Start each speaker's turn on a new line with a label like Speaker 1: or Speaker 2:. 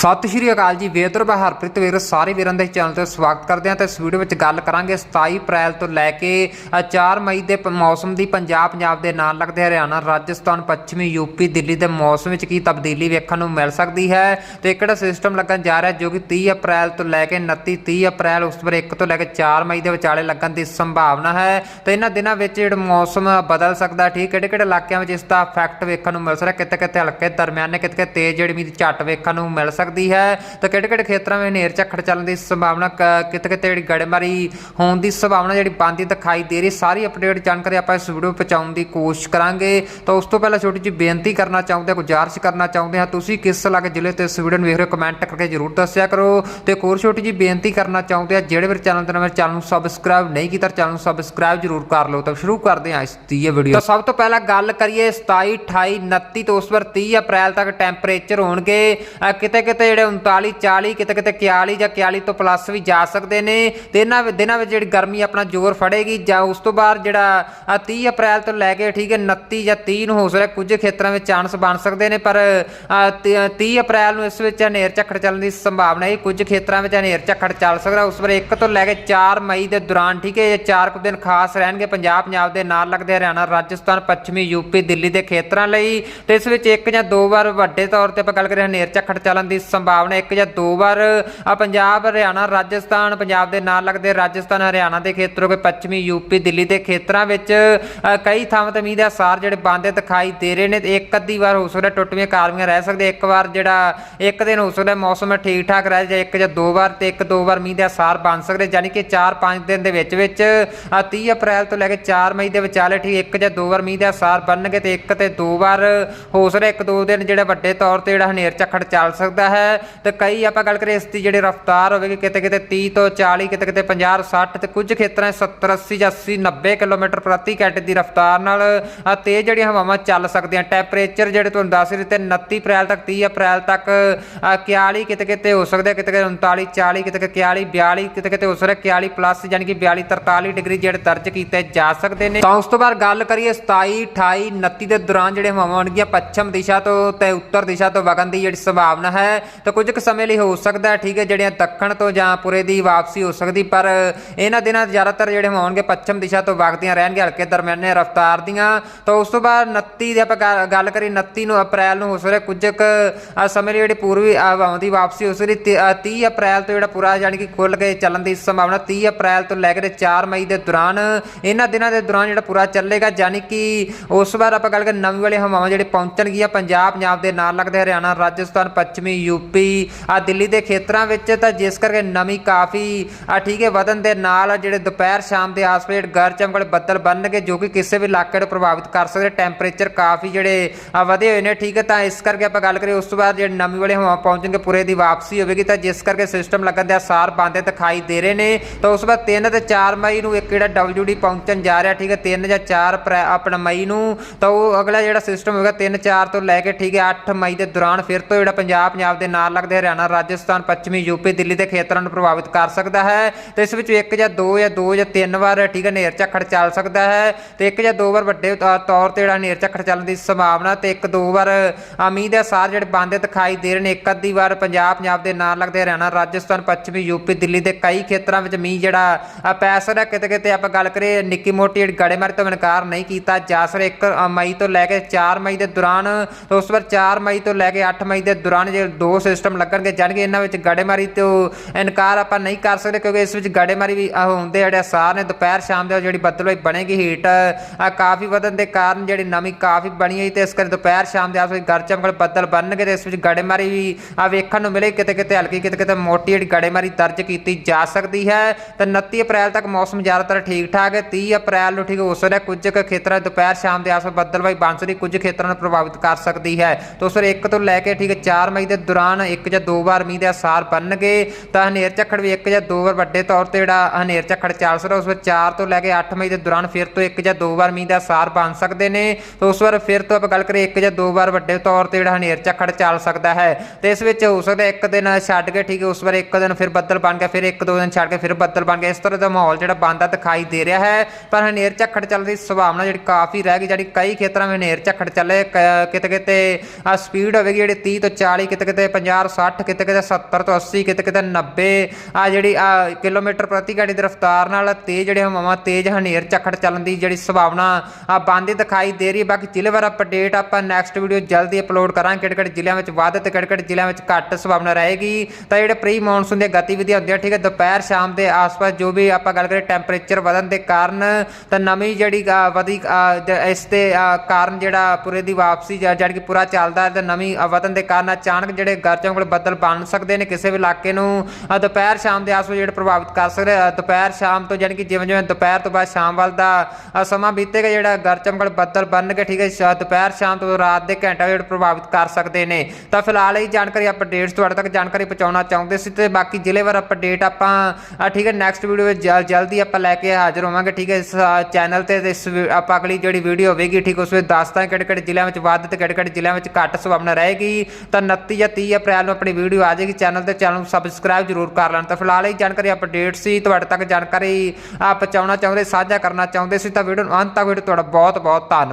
Speaker 1: ਸਤਿ ਸ਼੍ਰੀ ਅਕਾਲ ਜੀ ਵੇਦਰ ਹਰਪ੍ਰੀਤ ਵੀਰ ਸਾਰੇ ਵੀਰਾਂ ਦੇ ਚੈਨਲ ਤੇ ਸਵਾਗਤ ਕਰਦੇ ਹਾਂ ਤੇ ਇਸ ਵੀਡੀਓ ਵਿੱਚ ਗੱਲ ਕਰਾਂਗੇ 27 ਅਪ੍ਰੈਲ ਤੋਂ ਲੈ ਕੇ ਅ, 4 ਮਈ ਦੇ ਪ- ਮੌਸਮ ਦੀ ਪੰਜਾਬ ਪੰਜਾਬ ਦੇ ਨਾਲ ਲੱਗਦੇ ਹਰਿਆਣਾ ਰਾਜਸਥਾਨ ਪੱਛਮੀ ਯੂਪੀ ਦਿੱਲੀ ਦੇ ਮੌਸਮ ਵਿੱਚ ਕੀ ਤਬਦੀਲੀ ਵੇਖਣ ਨੂੰ ਮਿਲ ਸਕਦੀ ਹੈ ਤੇ ਕਿਹੜਾ ਸਿਸਟਮ ਲੱਗਣ ਜਾ ਰਿਹਾ ਜੋ ਕਿ 30 ਅਪ੍ਰੈਲ ਤੋਂ ਲੈ ਕੇ 29 30 ਅਪ੍ਰੈਲ ਉਸ ਤੋਂ 1 ਤੋਂ ਲੈ ਕੇ 4 ਮਈ ਦੇ ਵਿਚਾਲੇ ਲੱਗਣ ਦੀ ਸੰਭਾਵਨਾ ਹੈ ਤੇ ਇਹਨਾਂ ਦਿਨਾਂ ਵਿੱਚ ਜਿਹੜਾ ਮੌਸਮ ਬਦਲ ਸਕਦਾ ਠੀਕ ਕਿਹੜੇ ਕਿਹੜੇ ਇਲਾਕਿਆਂ ਵਿੱਚ ਇਸ ਦਾ ਇਫੈਕਟ ਵੇਖਣ ਨੂੰ ਮਿਲ ਸਕਦਾ ਕਿਤੇ ਕਿਤੇ ਹਲਕੇ ਦਰਮਿਆਨੇ ਕਿਤੇ ਕਿਤੇ ਤੇਜ਼ ਜਿਹੜੀ ਮੀਂਹ ਦੀ ਝੱਟ ਵੇਖਣ ਨੂੰ ਮਿਲ ਸਕਦੀ ਹੈ, ਤੇ ਕਿਹੜੇ ਕਿਹੜੇ ਖੇਤਰਾਂ ਵਿੱਚ ਹਨੇਰ ਝੱਖੜ ਚੱਲਣ ਦੀ ਸੰਭਾਵਨਾ ਕਿਤੇ ਕਿਤੇ ਜਿਹੜੀ ਗੜੇਮਾਰੀ ਹੋਣ ਦੀ ਸੰਭਾਵਨਾ ਜਿਹੜੀ ਬੰਦੀ ਦਿਖਾਈ ਦੇ ਰਹੀ, ਸਾਰੀ ਅਪਡੇਟ ਜਾਣਕਾਰੀ ਆਪਾਂ ਇਸ ਵੀਡੀਓ ਪਹੁੰਚਾਉਣ ਦੀ ਕੋਸ਼ਿਸ਼ ਕਰਾਂਗੇ। ਤਾਂ ਉਸ ਤੋਂ ਪਹਿਲਾਂ ਛੋਟੀ ਜਿਹੀ ਬੇਨਤੀ ਕਰਨਾ ਚਾਹੁੰਦੇ ਹਾਂ, ਗੁਜ਼ਾਰਿਸ਼ ਕਰਨਾ ਚਾਹੁੰਦੇ ਹਾਂ, ਤੁਸੀਂ ਕਿਸ ਇਲਾਕੇ ਜ਼ਿਲ੍ਹੇ ਤੇ ਇਸ ਵੀਡੀਓ ਨੂੰ ਵੇਖ ਰਹੇ ਹੋ ਕਮੈਂਟ ਕਰਕੇ ਜਰੂਰ ਦੱਸਿਆ ਕਰੋ। ਤੇ ਹੋਰ ਛੋਟੀ ਜਿਹੀ ਬੇਨਤੀ ਕਰਨਾ ਚਾਹੁੰਦੇ ਆ ਜਿਹੜੇ ਮੇਰੇ ਚੈਨਲ ਤੇ ਨਵੇਂ ਚੈਨਲ ਨੂੰ ਸਬਸਕ੍ਰਾਈਬ ਨਹੀਂ ਕੀਤਾ, ਚੈਨਲ ਨੂੰ ਸਬਸਕ੍ਰਾਈਬ ਜਰੂਰ ਕਰ ਲਓ। ਤਾਂ ਸ਼ੁਰੂ ਕਰਦੇ ਹਾਂ ਇਸ ਦੀ ਇਹ ਵੀਡੀਓ ਤਾਂ ਸਭ ਤੋਂ ਪਹਿਲਾਂ ਗੱਲ ਕਰੀਏ 27 28 29 ਤੋਂ ਉਸ ਵਾਰ 30 ਅਪ੍ਰੈਲ ਤੱਕ ਟੈਂਪਰੇਚਰ ਹੋਣਗੇ। ਕਿਤੇ ਕਿਤੇ ਕਿਤੇ ਜਿਹੜੇ 39 40 ਕਿਤੇ ਕਿਤੇ 41 ਜਾਂ 41 ਤੋਂ ਪਲੱਸ ਵੀ ਜਾ ਸਕਦੇ ਨੇ। ਤੇ ਇਹਨਾਂ ਦਿਨਾਂ ਵਿੱਚ ਜਿਹੜੀ ਗਰਮੀ ਆਪਣਾ ਜ਼ੋਰ ਫੜੇਗੀ, ਜਾਂ ਉਸ ਤੋਂ ਬਾਅਦ ਜਿਹੜਾ, ਅਹ 30 ਅਪ੍ਰੈਲ ਤੋਂ ਲੈ ਕੇ ਠੀਕ ਹੈ 29 ਜਾਂ 30 ਨੂੰ ਹੋ ਸਕਦਾ ਕੁਝ ਖੇਤਰਾਂ ਵਿੱਚ ਚਾਂਸ ਬਣ ਸਕਦੇ ਨੇ, ਪਰ ਤੀ- 30 ਅਪ੍ਰੈਲ ਨੂੰ ਇਸ ਵਿੱਚ ਹਨੇਰ ਝੱਖੜ ਚੱਲਣ ਦੀ ਸੰਭਾਵਨਾ ਹੈ। ਕੁਝ ਖੇਤਰਾਂ ਵਿੱਚ ਹਨੇਰ ਝੱਖੜ ਚੱਲ ਸਕਦਾ, ਉਸ ਵੇਲੇ 1 ਤੋਂ ਲੈ ਕੇ 4 ਮਈ ਦੇ ਦੌਰਾਨ ਠੀਕ ਹੈ, ਇਹ ਚਾਰ ਕੁ ਦਿਨ ਖਾਸ ਰਹਿਣਗੇ। ਪੰਜਾਬ ਪੰਜਾਬ ਦੇ ਨਾਲ ਲੱਗਦੇ ਹਰਿਆਣਾ, ਰਾਜਸਥਾਨ, ਪੱਛਮੀ ਯੂਪੀ ਦਿੱਲੀ ਦੇ ਖੇਤਰਾਂ ਲਈ। ਤੇ ਇਸ ਵਿੱਚ ਇੱਕ ਜਾਂ ਦੋ ਵਾਰ ਵੱਡੇ ਤੌਰ ਤੇ ਆਪਾਂ ਗੱਲ ਕਰੀਏ, ਹਨੇਰ ਝੱਖੜ ਚੱਲਣ ਦੀ ਸੰਭਾਵਨਾ ਇੱਕ ਜਾਂ ਦੋ ਵਾਰ। ਆ ਪੰਜਾਬ ਹਰਿਆਣਾ ਰਾਜਸਥਾਨ ਪੰਜਾਬ ਦੇ ਨਾਲ ਲੱਗਦੇ ਰਾਜਸਥਾਨ ਹਰਿਆਣਾ ਦੇ ਖੇਤਰੋਂ ਕੇ ਪੱਛਮੀ ਯੂਪੀ ਦਿੱਲੀ ਦੇ ਖੇਤਰਾਂ ਵਿੱਚ ਕਈ ਥਾਵਾਂ ਤੇ ਮੀਂਹ ਦੇ ਅਸਾਰ ਜਿਹੜੇ ਬੰਦੇ ਦਿਖਾਈ ਦੇ ਰਹੇ ਨੇ ਤੇ ਇੱਕ ਅੱਧੀ ਵਾਰ ਹੋ ਸਕਦਾ ਟੁੱਟਵੀਆਂ ਕਾਰਵੀਆਂ ਰਹਿ ਸਕਦੇ। ਇੱਕ ਵਾਰ ਜਿਹੜਾ ਇੱਕ ਦਿਨ ਹੋ ਸਕਦਾ ਮੌਸਮ ਠੀਕ ਠਾਕ ਰਹਿ ਜਾਏ ਇੱਕ ਜਾਂ ਦੋ ਵਾਰ ਤੇ ਇੱਕ ਦੋ ਵਾਰ ਮੀਂਹ ਦੇ ਅਸਾਰ ਬਣ ਸਕਦੇ ਯਾਨੀ ਕਿ 4-5 ਦਿਨ ਦੇ ਵਿੱਚ ਵਿੱਚ ਅ, 30 ਅਪ੍ਰੈਲ ਤੋਂ ਲੈ ਕੇ 4 ਮਈ ਦੇ ਵਿਚਾਲੇ ਠੀਕ ਇੱਕ ਜਾਂ ਦੋ ਵਾਰ ਮੀਂਹ ਦੇ ਅਸਾਰ ਬਣਨਗੇ ਤੇ ਇੱਕ ਤੇ ਦੋ ਵਾਰ ਹੋ ਸਕਦਾ ਇੱਕ ਦੋ ਦਿਨ ਜਿਹੜਾ ਵੱਡੇ ਤੌਰ ਤੇ ਜਿਹੜਾ ਹਨੇਰ ਝੱਖੜ ਚੱਲ ਸਕਦਾ ਹੈ। ਤੇ ਕਈ ਆਪਾਂ ਗੱਲ ਕਰੀਏ ਇਸ ਦੀ ਜਿਹੜੀ ਰਫ਼ਤਾਰ ਹੋਵੇਗੀ ਕਿਤੇ ਕਿਤੇ 30 ਤੋਂ 40 ਕਿਤੇ ਕਿਤੇ 50 60 ਤੇ ਕੁਝ ਖੇਤਰਾਂ 'ਚ 70 80 ਜਾਂ 80 90 ਕਿਲੋਮੀਟਰ ਪ੍ਰਤੀ ਘੰਟੇ ਦੀ ਰਫ਼ਤਾਰ ਨਾਲ ਤੇਜ਼ ਜਿਹੜੀਆਂ ਹਵਾਵਾਂ ਚੱਲ ਸਕਦੀਆਂ ਟੈਂਪਰੇਚਰ ਜਿਹੜੇ ਤੁਹਾਨੂੰ ਦੱਸ ਰਹੇ ਤੇ 29 ਅਪ੍ਰੈਲ ਤੱਕ 30 ਅਪ੍ਰੈਲ ਤੱਕ ਅ, 41 ਕਿਤੇ ਕਿਤੇ ਹੋ ਸਕਦਾ ਕਿਤੇ ਕਿਤੇ 39 40 ਕਿਤੇ ਕਿਤੇ 41 42 ਕਿਤੇ ਕਿਤੇ ਹੋ ਸਕਦਾ 41 ਪਲੱਸ ਯਾਨੀ ਕਿ 42 43 ਡਿਗਰੀ ਜਿਹੜੇ ਦਰਜ ਕੀਤੇ ਜਾ ਸਕਦੇ ਨੇ। ਤਾਂ ਉਸ ਤੋਂ ਬਾਅਦ ਗੱਲ ਕਰੀਏ 27 28 29 ਦੇ ਦੌਰਾਨ ਜਿਹੜੇ ਹਵਾਵਾਂ ਹੋਣਗੀਆਂ ਪੱਛਮ ਦਿਸ਼ਾ ਤੋਂ ਤੇ ਉੱਤਰ ਦਿਸ਼ਾ ਤੋਂ ਵਗਣ ਦੀ ਜਿਹੜੀ ਸੰਭਾਵਨਾ ਹੈ ਤਾਂ ਕੁਝ ਕੁ ਸਮੇਂ ਲਈ ਹੋ ਸਕਦਾ ਹੈ, ਠੀਕ ਹੈ ਜਿਹੜੀਆਂ ਦੱਖਣ ਤੋਂ ਜਾਂ ਪੁਰੇ ਦੀ ਵਾਪਸੀ ਹੋ ਸਕਦੀ ਪਰ ਇਹਨਾਂ ਦਿਨਾਂ ਜ਼ਿਆਦਾਤਰ ਜਿਹੜੇ ਹੋਣਗੇ ਪੱਛਮ ਦਿਸ਼ਾ ਤੋਂ ਵਗਦੀਆਂ ਰਹਿਣਗੇ ਹਲਕੇ ਦਰਮਿਆਨੇ ਰਫ਼ਤਾਰ ਦੀਆਂ। ਤਾਂ ਉਸ ਤੋਂ ਬਾਅਦ 29 ਦੇ ਆਪਾਂ ਗ- ਗੱਲ ਕਰੀ 29 ਨੂੰ ਅਪ੍ਰੈਲ ਨੂੰ ਹੋ ਸਕਦਾ ਕੁਝ ਕੁ ਸਮੇਂ ਲਈ ਜਿਹੜੀ ਪੂਰਬੀ ਹਵਾਵਾਂ ਦੀ ਵਾਪਸੀ ਹੋ ਸਕਦੀ ਤੀ- ਅ, 30 ਅਪ੍ਰੈਲ ਤੋਂ ਜਿਹੜਾ ਪੂਰਾ ਯਾਨੀ ਕਿ ਖੁੱਲ ਕੇ ਚੱਲਣ ਦੀ ਸੰਭਾਵਨਾ 30 ਅਪ੍ਰੈਲ ਤੋਂ ਲੈ ਕੇ ਤੇ 4 ਮਈ ਦੇ ਦੌਰਾਨ ਇਹਨਾਂ ਦਿਨਾਂ ਦੇ ਦੌਰਾਨ ਜਿਹੜਾ ਪੂਰਾ ਚੱਲੇਗਾ ਯਾਨੀ ਕਿ ਉਸ ਵਾਰ ਆਪਾਂ ਗੱਲ ਕਰੀਏ ਨਵੀਂ ਵਾਲੇ ਹਵਾਵਾਂ ਜਿਹੜੇ ਪਹੁੰਚਣਗੀਆਂ ਪੰਜਾਬ ਪੰਜਾਬ ਦੇ ਨਾਲ ਲੱਗਦੇ ਹਰਿਆਣਾ ਰਾਜਸਥਾਨ ਪੱਛਮੀ ਯੂਪੀ ਆ ਦਿੱਲੀ ਦੇ ਖੇਤਰਾਂ ਵਿੱਚ ਤਾਂ ਜਿਸ ਕਰਕੇ ਨਮੀ ਕਾਫੀ ਆ ਠੀਕ ਹੈ, ਵਧਣ ਦੇ ਨਾਲ ਜਿਹੜੇ ਦੁਪਹਿਰ ਸ਼ਾਮ ਦੇ ਆਸ-ਪਾਸ ਜਿਹੜੇ ਗਰ ਚਮਕੜੇ ਬੱਦਲ ਬਣਨਗੇ, ਜੋ ਕਿ ਕਿਸੇ ਵੀ ਇਲਾਕੇ ਨੂੰ ਪ੍ਰਭਾਵਿਤ ਕਰ ਸਕਦੇ ਟੈਂਪਰੇਚਰ ਕਾਫੀ ਜਿਹੜੇ ਆ ਵਧੇ ਹੋਏ ਨੇ, ਠੀਕ ਹੈ, ਤਾਂ ਇਸ ਕਰਕੇ ਆਪਾਂ ਗੱਲ ਕਰੀਏ ਉਸ ਤੋਂ ਬਾਅਦ ਜਿਹੜੇ ਨਮੀ ਵਾਲੇ ਹਵਾ ਪਹੁੰਚਣਗੇ, ਪੂਰੇ ਦੀ ਵਾਪਸੀ ਹੋਵੇਗੀ, ਤਾਂ ਜਿਸ ਕਰਕੇ ਸਿਸਟਮ ਲੱਗਣ ਦੇ ਆਸਾਰ ਬੰਦੇ ਦਿਖਾਈ ਦੇ ਰਹੇ ਨੇ। ਤਾਂ ਉਸ ਤੋਂ ਬਾਅਦ 3 ਤੇ 4 ਮਈ ਨੂੰ ਇੱਕ ਜਿਹੜਾ WD ਪਹੁੰਚਣ ਜਾ ਰਿਹਾ, ਠੀਕ ਹੈ 3 ਜਾਂ 4 ਆਪਣਾ ਮਈ ਨੂੰ। ਤਾਂ ਉਹ ਅਗਲਾ ਜਿਹੜਾ ਸਿਸਟਮ ਹੋਵੇਗਾ 3 4 ਤੋਂ ਲੈ ਕੇ, ਠੀਕ ਹੈ 8 ਮਈ ਦੇ ਦੌਰਾਨ ਫਿਰ ਤੋਂ ਜਿਹੜਾ ਪੰਜਾਬ ਪੰਜਾਬ ਦੇ ਨਾਲ ਲੱਗਦੇ ਹਰਿਆਣਾ, ਰਾਜਸਥਾਨ, ਪੱਛਮੀ ਯੂਪੀ ਦਿੱਲੀ ਦੇ ਖੇਤਰਾਂ ਨੂੰ ਪ੍ਰਭਾਵਿਤ ਕਰ ਸਕਦਾ ਹੈ ਤੇ ਇਸ ਵਿੱਚ ਇੱਕ ਜਾਂ ਦੋ ਜਾਂ ਦੋ ਜਾਂ ਤਿੰਨ ਵਾਰ ਠੀਕ ਹੈ ਨੇਰ ਝੱਖੜ ਚੱਲ ਸਕਦਾ ਹੈ ਤੇ ਇੱਕ ਜਾਂ ਦੋ ਵਾਰ ਵੱਡੇ ਤੌਰ ਤੇ ਜਿਹੜਾ ਨੇਰ ਝੱਖੜ ਚੱਲਣ ਦੀ ਸੰਭਾਵਨਾ ਤੇ ਇੱਕ ਦੋ ਵਾਰ ਆ ਮੀਂਹ ਦੇ ਅਸਾਰ ਜਿਹੜੇ ਬੰਦੇ ਦਿਖਾਈ ਦੇ ਰਹੇ ਨੇ, ਇੱਕ ਅੱਧੀ ਵਾਰ ਪੰਜਾਬ ਪੰਜਾਬ ਦੇ ਨਾਲ ਲੱਗਦੇ ਹਰਿਆਣਾ, ਰਾਜਸਥਾਨ, ਪੱਛਮੀ ਯੂਪੀ ਦਿੱਲੀ ਦੇ ਕਈ ਖੇਤਰਾਂ ਵਿੱਚ ਮੀਂਹ ਜਿਹੜਾ ਪੈ ਸਕਦਾ ਕਿਤੇ ਕਿਤੇ ਆਪਾਂ ਗੱਲ ਕਰੀਏ, ਨਿੱਕੀ ਮੋਟੀ ਜਿਹੜੀ ਗੜੇਮਾਰੀ ਤੋਂ ਇਨਕਾਰ ਨਹੀਂ ਕੀਤਾ ਜਾ ਸਕਦਾ। 1 ਮਈ ਤੋਂ ਲੈ ਕੇ 4 ਮਈ ਦੇ ਦੌਰਾਨ ਤੇ ਉਸ ਵਾਰ 4 ਮਈ ਤੋਂ ਲੈ ਕੇ 8 ਮਈ ਦੇ ਦੌਰਾਨ ਜੇ ਦੋ ਸਿਸਟਮ ਲੱਗਣਗੇ, ਜਾਣਗੇ ਇਹਨਾਂ ਵਿੱਚ ਗੜੇਮਾਰੀ ਤੋਂ ਇਨਕਾਰ ਆਪਾਂ ਨਹੀਂ ਕਰ ਸਕਦੇ ਕਿਉਂਕਿ ਇਸ ਵਿੱਚ ਗੜੇਮਾਰੀ ਵੀ ਹੁੰਦੇ ਜਿਹੜੇ ਅਸਾਰ ਨੇ, ਦੁਪਹਿਰ ਸ਼ਾਮ ਦੇ ਜਿਹੜੀ ਬੱਦਲ ਬਣੇਗੀ ਹੀਟ ਆ ਕਾਫੀ ਵਧਣ ਦੇ ਕਾਰਨ ਜਿਹੜੀ ਨਮੀ ਕਾਫੀ ਬਣੀ ਹੋਈ ਤੇ ਇਸ ਕਰਕੇ ਦੁਪਹਿਰ ਸ਼ਾਮ ਦੇ ਆਸ ਵਿੱਚ ਗਰ ਬੱਦਲ ਬਣਨਗੇ ਤੇ ਇਸ ਵਿੱਚ ਗੜੇਮਾਰੀ ਵੀ ਆ ਵੇਖਣ ਨੂੰ ਮਿਲੇ, ਕਿਤੇ ਕਿਤੇ ਹਲਕੀ, ਕਿਤੇ ਕਿਤੇ ਮੋਟੀ ਜਿਹੜੀ ਗੜੇਮਾਰੀ ਦਰਜ ਕੀਤੀ ਜਾ ਸਕਦੀ ਹੈ। ਤੇ 29 ਅਪ੍ਰੈਲ ਤੱਕ ਮੌਸਮ ਜ਼ਿਆਦਾਤਰ ਠੀਕ ਠਾਕ ਹੈ 30 ਅਪ੍ਰੈਲ ਨੂੰ ਠੀਕ ਹੋ ਸਕਦਾ ਕੁਝ ਕੁ ਖੇਤਰਾਂ ਦੁਪਹਿਰ ਸ਼ਾਮ ਦੇ ਆਸ ਪਾਸ ਬੱਦਲਬਾਈ ਬਣ ਸਕਦੀ ਕੁਝ ਖੇਤਰਾਂ ਨੂੰ ਪ੍ਰਭਾਵਿਤ ਕਰ ਸਕਦੀ ਹੈ। ਤੋਂ ਸਰ 1 ਤੋਂ ਲੈ ਕੇ ਠੀਕ ਹੈ 4 ਮਈ ਦੇ ਦੌਰਾਨ ਦੌਰਾਨ ਇੱਕ ਜਾਂ ਦੋ ਵਾਰ ਮੀਂਹ ਦੇ ਅਸਾਰ ਬਣਨਗੇ, ਤਾਂ ਹਨੇਰ ਝੱਖੜ ਵੀ ਇੱਕ ਜਾਂ ਦੋ ਵਾਰ ਵੱਡੇ ਤੌਰ ਤੇ ਜਿਹੜਾ ਹਨੇਰ ਝੱਖੜ ਚੱਲ ਸਕਦਾ, ਉਸ ਵਿੱਚ 4 ਤੋਂ ਲੈ ਕੇ 8 ਮਈ ਦੇ ਦੌਰਾਨ ਫਿਰ ਤੋਂ ਇੱਕ ਜਾਂ ਦੋ ਵਾਰ ਮੀਂਹ ਦਾ ਅਸਾਰ ਬਣ ਸਕਦੇ ਨੇ। ਤਾਂ ਉਸ ਵਾਰ ਫਿਰ ਤੋਂ ਆਪਾਂ ਗੱਲ ਕਰੀਏ ਇੱਕ ਜਾਂ ਦੋ ਵਾਰ ਵੱਡੇ ਤੌਰ ਤੇ ਜਿਹੜਾ ਹਨੇਰ ਝੱਖੜ ਚੱਲ ਸਕਦਾ ਹੈ। ਤੇ ਇਸ ਵਿੱਚ ਹੋ ਸਕਦਾ ਇੱਕ ਦਿਨ ਛੱਡ ਕੇ ਠੀਕ ਹੈ, ਉਸ ਵਾਰ ਇੱਕ ਦਿਨ ਫਿਰ ਬੱਦਲ ਬਣ ਗਿਆ, ਫਿਰ ਇੱਕ ਦੋ ਦਿਨ ਛੱਡ ਕੇ ਫਿਰ ਬੱਦਲ ਬਣ ਗਿਆ। ਇਸ ਤਰ੍ਹਾਂ ਦਾ ਮਾਹੌਲ ਜਿਹੜਾ ਬਣਦਾ ਦਿਖਾਈ ਦੇ ਰਿਹਾ ਹੈ। ਪਰ ਹਨੇਰ ਝੱਖੜ ਚੱਲਣ ਦੀ ਸੰਭਾਵਨਾ ਜਿਹੜੀ ਕਾਫੀ ਰਹਿ ਗਈ, ਜਿਹੜੀ ਕਈ ਖੇਤਰਾਂ ਵਿੱਚ ਹਨੇਰ ਝੱਖੜ ਚੱਲੇ, ਕ- ਕਿਤੇ ਕਿਤੇ ਆ ਸਪੀਡ ਹੋਵੇਗੀ ਜਿਹੜੀ 30 ਤੋਂ 40 ਕਿਤੇ ਕਿਤੇ 50 60 ਕਿਤੇ ਕਿਤੇ 70 ਤੋਂ 80 ਕਿਤੇ ਕਿਤੇ 90 ਆ ਜਿਹੜੀ ਆ ਕਿਲੋਮੀਟਰ ਪ੍ਰਤੀ ਘੰਟੇ ਦੀ ਰਫ਼ਤਾਰ ਨਾਲ ਤੇਜ਼ ਜਿਹੜੇ ਹਵਾਵਾਂ ਤੇਜ਼ ਹਨੇਰ ਝੱਖੜ ਚੱਲਣ ਦੀ ਜਿਹੜੀ ਸੰਭਾਵਨਾ ਆ ਬੰਦੀ ਦਿਖਾਈ ਦੇ ਰਹੀ ਹੈ। ਬਾਕੀ ਜ਼ਿਲ੍ਹੇ ਵਾਰ ਅਪਡੇਟ ਆਪਾਂ ਨੈਕਸਟ ਵੀਡੀਓ ਜਲਦੀ ਅਪਲੋਡ ਕਰਾਂਗੇ। ਕਿਹੜੇ ਕਿਹੜੇ ਜ਼ਿਲ੍ਹਿਆਂ ਵਿੱਚ ਵੱਧ ਤੇ ਕਿਹੜੇ ਕਿਹੜੇ ਜ਼ਿਲ੍ਹਿਆਂ ਵਿੱਚ ਘੱਟ ਸੰਭਾਵਨਾ ਰਹੇਗੀ। ਤਾਂ ਜਿਹੜੇ ਪ੍ਰੀ ਮੌਨਸੂਨ ਦੀਆਂ ਗਤੀਵਿਧੀਆਂ ਹੁੰਦੀਆਂ ਠੀਕ ਹੈ ਦੁਪਹਿਰ ਸ਼ਾਮ ਦੇ ਆਸ-ਪਾਸ ਜੋ ਵੀ ਆਪਾਂ ਗੱਲ ਕਰੀਏ ਟੈਂਪਰੇਚਰ ਵਧਣ ਦੇ ਕਾਰਨ ਤਾਂ ਨਵੀਂ ਜਿਹੜੀ ਅ, ਵਧੀ ਇਸ ਦੇ ਕਾਰਨ ਜਿਹੜਾ ਪੂਰੇ ਦੀ ਵਾਪਸੀ ਜਾਂ ਜਿਹੜੀ ਕਿ ਪੂਰਾ ਚੱਲਦਾ ਹੈ ਤੇ ਨਵੀਂ ਵਧਣ ਦੇ ਕਾਰਨ ਅਚਾਨਕ ਜਿਹੜੇ ਗਰਜੋਂ ਕੋਲ ਬੱਦਲ ਬਣ ਸਕਦੇ ਨੇ ਕਿਸੇ ਵੀ ਇਲਾਕੇ ਨੂੰ। ਦੁਪਹਿਰ ਸ਼ਾਮ ਦੇ ਆਸ-ਪਾਸ ਜਿਹੜੇ ਪ੍ਰਭਾਵਿਤ ਕਰ ਸਕਦੇ ਦੁਪਹਿਰ ਸ਼ਾਮ ਤੋਂ ਯਾਨੀ ਕਿ ਜਿਵੇਂ ਜਿਵੇਂ ਦੁਪਹਿਰ ਤੋਂ ਬਾਅਦ ਸ਼ਾਮ ਵੱਲ ਦਾ ਸਮਾਂ ਬੀਤੇਗਾ, ਜਿਹੜਾ ਗਰਜਮ ਕੋਲ ਬੱਦਲ ਬਣਨਗੇ ਠੀਕ ਹੈ ਸ਼- ਦੁਪਹਿਰ ਸ਼ਾਮ ਤੋਂ ਰਾਤ ਦੇ ਘੰਟਾ ਜਿਹੜੇ ਪ੍ਰਭਾਵਿਤ ਕਰ ਸਕਦੇ ਨੇ। ਤਾਂ ਫਿਲਹਾਲ ਇਹ ਜਾਣਕਾਰੀ ਅਪਡੇਟਸ ਤੁਹਾਡੇ ਤੱਕ ਜਾਣਕਾਰੀ ਪਹੁੰਚਾਉਣਾ ਚਾਹੁੰਦੇ ਸੀ ਤੇ ਬਾਕੀ ਜ਼ਿਲ੍ਹੇ ਵਾਰ ਅਪਡੇਟ ਆਪਾਂ ਠੀਕ ਹੈ ਨੈਕਸਟ ਵੀਡੀਓ ਵਿੱਚ ਜਲ- ਜਲਦੀ ਆਪਾਂ ਲੈ ਕੇ ਹਾਜ਼ਰ ਹੋਵਾਂਗੇ, ਠੀਕ ਹੈ, ਇਸ ਚੈਨਲ ਤੇ ਇਸ ਆਪਾਂ ਅਗਲੀ ਜਿਹੜੀ ਵੀਡੀਓ ਹੋਵੇਗੀ, ਠੀਕ ਉਸ ਵਿੱਚ ਦੱਸਦਾ ਕਿਹੜੇ ਕਿਹੜੇ ਜ਼ਿਲ੍ਹਿਆਂ ਵਿੱਚ ਵੱਧ ਤੇ ਕਿਹੜੇ ਕਿਹੜੇ ਜ਼ਿਲ੍ਹਿਆਂ ਵਿੱਚ ਘੱਟ ਸੰਭਾਵਨਾ ਰਹੇਗੀ। ਤਾਂ 29 ਜਾਂ 30 ਅਪ੍ਰੈਲ ਨੂੰ ਆਪਣੀ ਵੀਡੀਓ ਆ ਜਾਏਗੀ ਚੈਨਲ ਤੇ, ਚੈਨਲ ਨੂੰ ਸਬਸਕ੍ਰਾਈਬ ਜ਼ਰੂਰ ਕਰ ਲੈਣ ਤਾਂ। ਫਿਲਹਾਲ ਇਹ ਜਾਣਕਾਰੀ ਅਪਡੇਟ ਸੀ, ਤੁਹਾਡੇ ਤੱਕ ਜਾਣਕਾਰੀ ਆ ਪਹੁੰਚਾਉਣਾ ਚਾਹੁੰਦੇ, ਸਾਂਝਾ ਕਰਨਾ ਚਾਹੁੰਦੇ ਸੀ, ਤਾਂ ਵੀਡੀਓ ਨੂੰ ਅੰਤ ਤੱਕ ਵੀਡੀਓ ਤੁਹਾਡਾ ਬਹੁਤ ਬਹੁਤ ਧੰਨਵਾਦ।